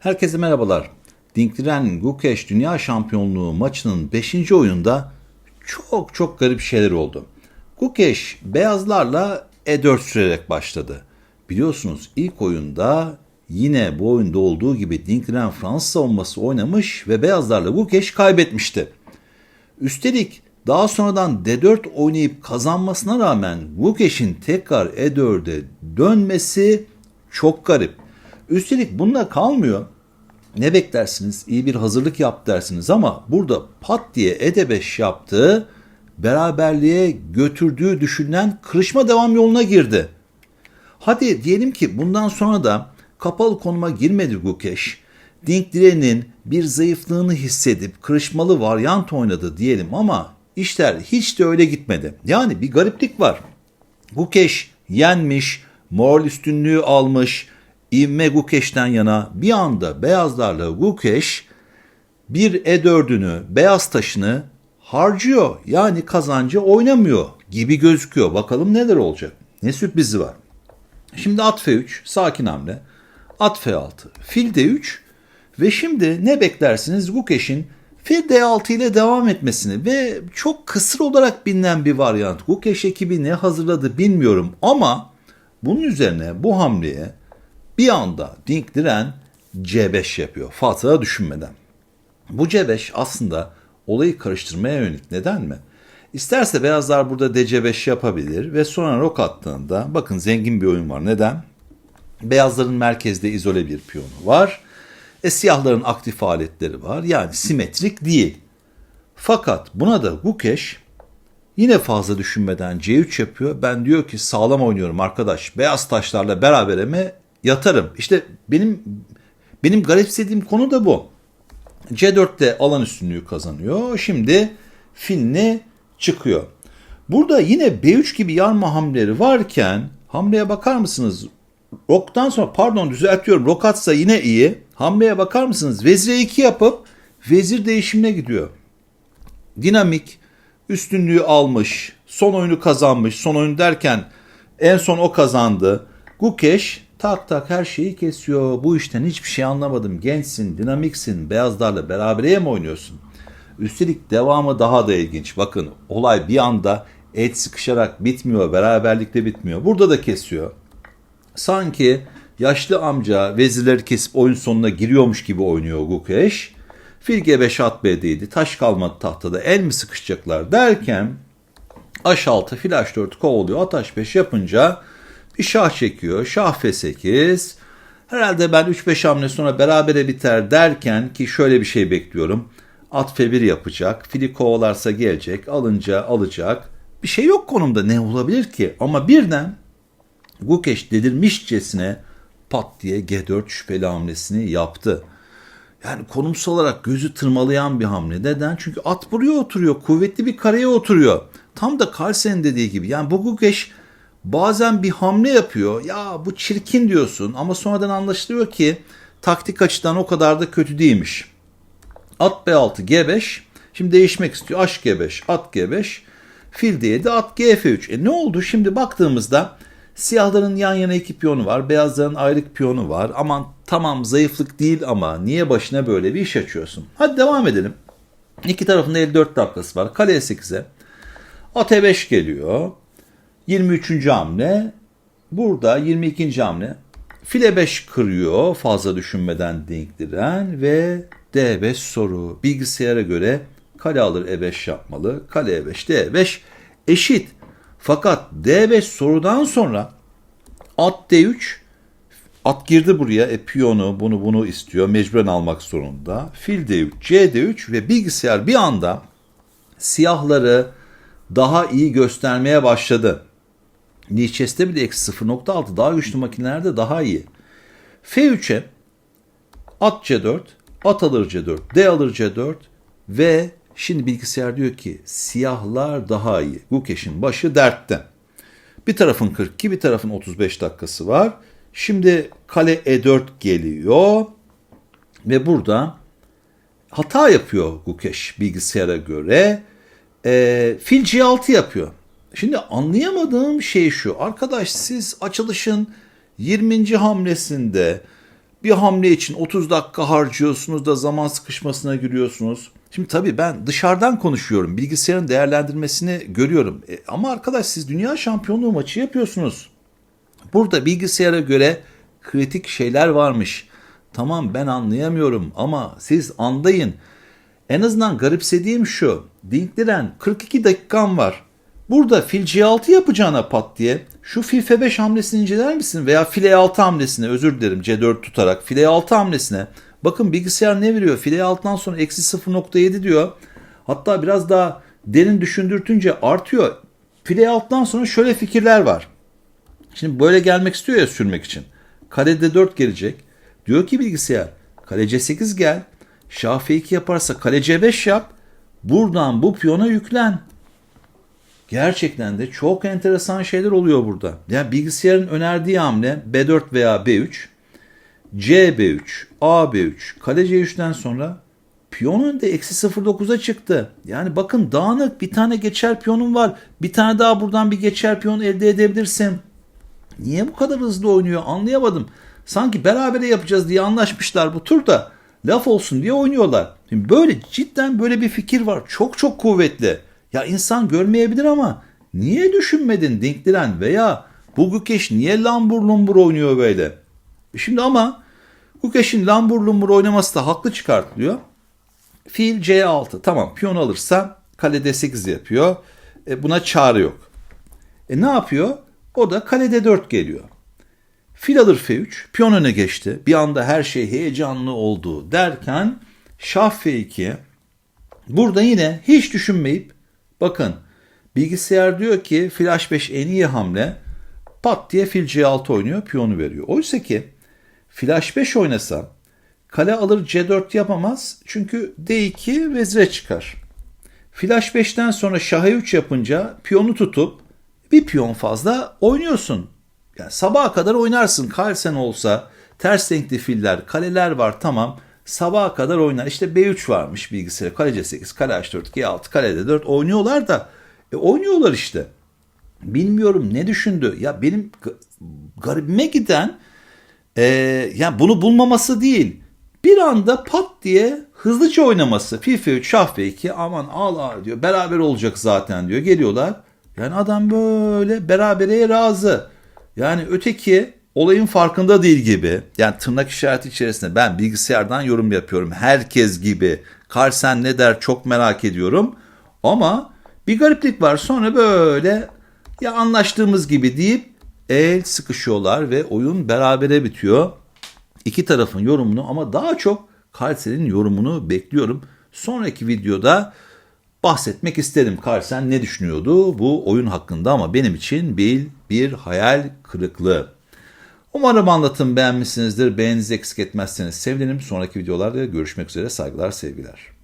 Herkese merhabalar. Dinkliren Gukeş Dünya Şampiyonluğu maçının 5. oyunda çok çok garip şeyler oldu. Gukeş beyazlarla E4 sürerek başladı. Biliyorsunuz ilk oyunda yine bu oyunda olduğu gibi Dinkliren Fransız savunması oynamış ve beyazlarla Gukeş kaybetmişti. Üstelik daha sonradan D4 oynayıp kazanmasına rağmen Gukeş'in tekrar E4'e dönmesi çok garip. Üstelik bununla kalmıyor. Ne beklersiniz? İyi bir hazırlık yap dersiniz ama burada pat diye E5 yaptığı beraberliğe götürdüğü düşünülen kırışma devam yoluna girdi. Hadi diyelim ki bundan sonra da kapalı konuma girmedi Gukeş. Dink direğinin bir zayıflığını hissedip kırışmalı varyant oynadı diyelim ama işler hiç de öyle gitmedi. Yani bir gariplik var. Gukeş yenmiş, moral üstünlüğü almış, ivme Gukeş'ten yana bir anda beyazlarla Gukeş bir E4'ünü, beyaz taşını harcıyor. Yani kazancı oynamıyor gibi gözüküyor. Bakalım neler olacak. Ne sürprizi var. Şimdi at F3, sakin hamle. At F6, fil D3 ve şimdi ne beklersiniz Gukeş'in fil D6 ile devam etmesini ve çok kısır olarak bilinen bir varyant. Gukeş ekibi ne hazırladı bilmiyorum ama bunun üzerine bu hamleye bir anda Dink Diren C5 yapıyor. Fazla düşünmeden. Bu C5 aslında olayı karıştırmaya yönelik. Neden mi? İsterse beyazlar burada DC5 yapabilir ve sonra rok attığında bakın zengin bir oyun var. Neden? Beyazların merkezde izole bir piyonu var. E siyahların aktif faaliyetleri var. Yani simetrik değil. Fakat buna da Gukeş yine fazla düşünmeden C3 yapıyor. Ben diyor ki sağlam oynuyorum arkadaş. Beyaz taşlarla beraber mi yatarım. İşte benim benim garipsediğim konu da bu. C4'te alan üstünlüğü kazanıyor. Şimdi filne çıkıyor. Burada yine B3 gibi yarma hamleleri varken hamleye bakar mısınız? Rok'tan sonra pardon düzeltiyorum. Rok atsa yine iyi. Hamleye bakar mısınız? Vezir 2 yapıp vezir değişimine gidiyor. Dinamik, üstünlüğü almış, son oyunu kazanmış. Son oyun derken en son o kazandı. Gukeş tak tak her şeyi kesiyor. Bu işten hiçbir şey anlamadım. Gençsin, dinamiksin, beyazlarla berabereye mi oynuyorsun? Üstelik devamı daha da ilginç. Bakın olay bir anda et sıkışarak bitmiyor, beraberlikte bitmiyor. Burada da kesiyor. Sanki yaşlı amca vezirleri kesip oyun sonuna giriyormuş gibi oynuyor Gukeş. Fil G5 at B'deydi. Taş kalmadı tahtada. El mi sıkışacaklar derken H6 fil H4 kovalıyor. At H5 yapınca bir şah çekiyor. Şah F8. Herhalde ben 3-5 hamle sonra berabere biter derken ki şöyle bir şey bekliyorum. At F1 yapacak. Fili kovalarsa gelecek. Alınca alacak. Bir şey yok konumda ne olabilir ki? Ama birden Gukeş delirmişçesine pat diye G4 şüpheli hamlesini yaptı. Yani konumsal olarak gözü tırmalayan bir hamle. Neden? Çünkü at buraya oturuyor. Kuvvetli bir kareye oturuyor. Tam da Carlsen'in dediği gibi. Yani bu Gukeş bazen bir hamle yapıyor. Ya bu çirkin diyorsun ama sonradan anlaşılıyor ki taktik açıdan o kadar da kötü değilmiş. At B6 G5. Şimdi değişmek istiyor. H G5, at G5. Fil D7, at G3. E ne oldu? Şimdi baktığımızda siyahların yan yana iki piyonu var. Beyazların ayrık piyonu var. Aman tamam zayıflık değil ama niye başına böyle bir iş açıyorsun? Hadi devam edelim. İki tarafında 54 dakikası var. Kale 8'e. At E5 geliyor. 23. hamle. Burada 22. hamle. File 5 kırıyor fazla düşünmeden dinktiren ve D5 soru. Bilgisayara göre kale alır E5 yapmalı. Kale E5 D5 eşit. Fakat D5 sorudan sonra at D3 at girdi buraya e piyonu bunu bunu istiyor. Mecburen almak zorunda. Fil D3 C D3 ve bilgisayar bir anda siyahları daha iyi göstermeye başladı. Lichess'te bile eksi 0.6 daha güçlü makinelerde daha iyi. F3'e at C4, at alır C4, D alır C4 ve şimdi bilgisayar diyor ki siyahlar daha iyi. Gukeş'in başı dertte. Bir tarafın 42, bir tarafın 35 dakikası var. Şimdi kale E4 geliyor ve burada hata yapıyor Gukeş bilgisayara göre. E, fil C6 yapıyor. Şimdi anlayamadığım şey şu. Arkadaş siz açılışın 20. hamlesinde bir hamle için 30 dakika harcıyorsunuz da zaman sıkışmasına giriyorsunuz. Şimdi tabii ben dışarıdan konuşuyorum. Bilgisayarın değerlendirmesini görüyorum. E, ama arkadaş siz dünya şampiyonluğu maçı yapıyorsunuz. Burada bilgisayara göre kritik şeyler varmış. Tamam ben anlayamıyorum ama siz anlayın. En azından garipsediğim şu. Dinkliren 42 dakikan var. Burada fil C6 yapacağına pat diye şu fil F5 hamlesini inceler misin? Veya fil E6 hamlesine özür dilerim C4 tutarak fil E6 hamlesine. Bakın bilgisayar ne veriyor? Fil E6'dan sonra eksi 0.7 diyor. Hatta biraz daha derin düşündürtünce artıyor. Fil E6'dan sonra şöyle fikirler var. Şimdi böyle gelmek istiyor ya sürmek için. Kare D4 gelecek. Diyor ki bilgisayar kale C8 gel. Şah F2 yaparsa kale C5 yap. Buradan bu piyona yüklen. Gerçekten de çok enteresan şeyler oluyor burada. Yani bilgisayarın önerdiği hamle B4 veya B3, CB3, AB3, kale C3'ten sonra piyon önde eksi 0.9'a çıktı. Yani bakın dağınık bir tane geçer piyonun var. Bir tane daha buradan bir geçer piyon elde edebilirsin. Niye bu kadar hızlı oynuyor anlayamadım. Sanki berabere yapacağız diye anlaşmışlar bu turda. Laf olsun diye oynuyorlar. Şimdi böyle cidden böyle bir fikir var. Çok çok kuvvetli. Ya insan görmeyebilir ama niye düşünmedin Dinkliren veya bu Gukeş niye lambur lumbur oynuyor böyle? Şimdi ama Gukeş'in lambur lumbur oynaması da haklı çıkartılıyor. Fil C6 tamam piyon alırsa kale D8 yapıyor. E, buna çare yok. E ne yapıyor? O da kale D4 geliyor. Fil alır F3, piyon öne geçti. Bir anda her şey heyecanlı oldu derken şah F2. Burada yine hiç düşünmeyip bakın bilgisayar diyor ki fil H5 en iyi hamle. Pat diye fil C6 oynuyor, piyonu veriyor. Oysa ki fil H5 oynasa kale alır C4 yapamaz çünkü D2 vezire çıkar. Fil H5'ten sonra şah 3 yapınca piyonu tutup bir piyon fazla oynuyorsun. Yani sabaha kadar oynarsın. Carlsen olsa ters renkli filler, kaleler var tamam. Sabaha kadar oynar. İşte B3 varmış bilgisayara. Kale C8, kale H4, G6, kale D4 oynuyorlar da. E oynuyorlar işte. Bilmiyorum ne düşündü. Ya benim garibime giden e, yani bunu bulmaması değil. Bir anda pat diye hızlıca oynaması. FIFA 3, şah F2 aman al al diyor. Beraber olacak zaten diyor. Geliyorlar. Yani adam böyle berabereye razı. Yani öteki olayın farkında değil gibi. Yani tırnak işareti içerisinde ben bilgisayardan yorum yapıyorum. Herkes gibi. Carlsen ne der çok merak ediyorum. Ama bir gariplik var. Sonra böyle ya anlaştığımız gibi deyip el sıkışıyorlar ve oyun berabere bitiyor. İki tarafın yorumunu ama daha çok Carlsen'in yorumunu bekliyorum. Sonraki videoda bahsetmek isterim. Carlsen ne düşünüyordu bu oyun hakkında ama benim için bir, bir hayal kırıklığı. Umarım anlatım beğenmişsinizdir. Beğeninizi eksik etmezseniz sevinirim. Sonraki videolarda görüşmek üzere. Saygılar, sevgiler.